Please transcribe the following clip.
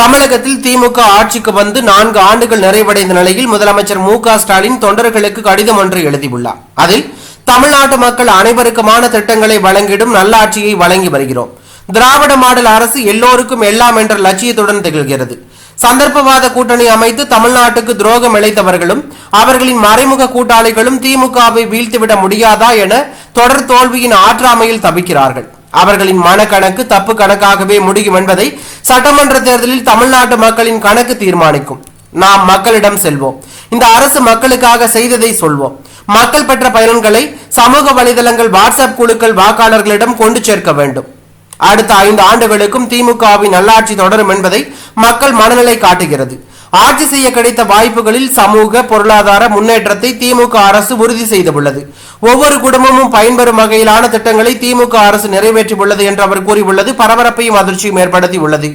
தமிழகத்தில் திமுக ஆட்சிக்கு வந்து நான்கு ஆண்டுகள் நிறைவடைந்த நிலையில் முதலமைச்சர் மு ஸ்டாலின் தொண்டர்களுக்கு கடிதம் ஒன்று எழுதியுள்ளார். அதில் தமிழ்நாட்டு மக்கள் அனைவருக்குமான திட்டங்களை வழங்கிடும் நல்லாட்சியை வழங்கி வருகிறோம். திராவிட மாடல் அரசு எல்லோருக்கும் எல்லாம் என்ற லட்சியத்துடன் திகழ்கிறது. சந்தர்ப்பவாத கூட்டணி அமைத்து தமிழ்நாட்டுக்கு துரோகம் இழைத்தவர்களும் அவர்களின் மறைமுக கூட்டாளிகளும் திமுகவை வீழ்த்திவிட முடியாதா என தொடர் தோல்வியின் ஆற்றாமையில் தவிக்கிறார்கள். அவர்களின் மனக்கணக்கு தப்பு கணக்காகவே முடியும் என்பதை சட்டமன்ற தேர்தலில் தமிழ்நாட்டு மக்களின் கணக்கு தீர்மானிக்கும். நாம் மக்களிடம் செல்வோம். இந்த அரசு மக்களுக்காக செய்ததை சொல்வோம். மக்கள் பெற்ற பயன்களை சமூக வலைதளங்கள் வாட்ஸ்அப் குழுக்கள் வாக்காளர்களிடம் கொண்டு சேர்க்க வேண்டும். அடுத்த ஐந்து ஆண்டுகளுக்கும் திமுகவின் நல்லாட்சி தொடரும் என்பதை மக்கள் மனநிலை காட்டுகிறது. ஆட்சி செய்ய கிடைத்த வாய்ப்புகளில் சமூக பொருளாதார முன்னேற்றத்தை திமுக அரசு உறுதி செய்துள்ளது. ஒவ்வொரு குடும்பமும் பயன்பெறும் வகையிலான திட்டங்களை திமுக அரசு நிறைவேற்றியுள்ளது என்று அவர் கூறியுள்ளது. பரபரப்பையும் அதிர்ச்சியும் ஏற்படுத்தியுள்ளது.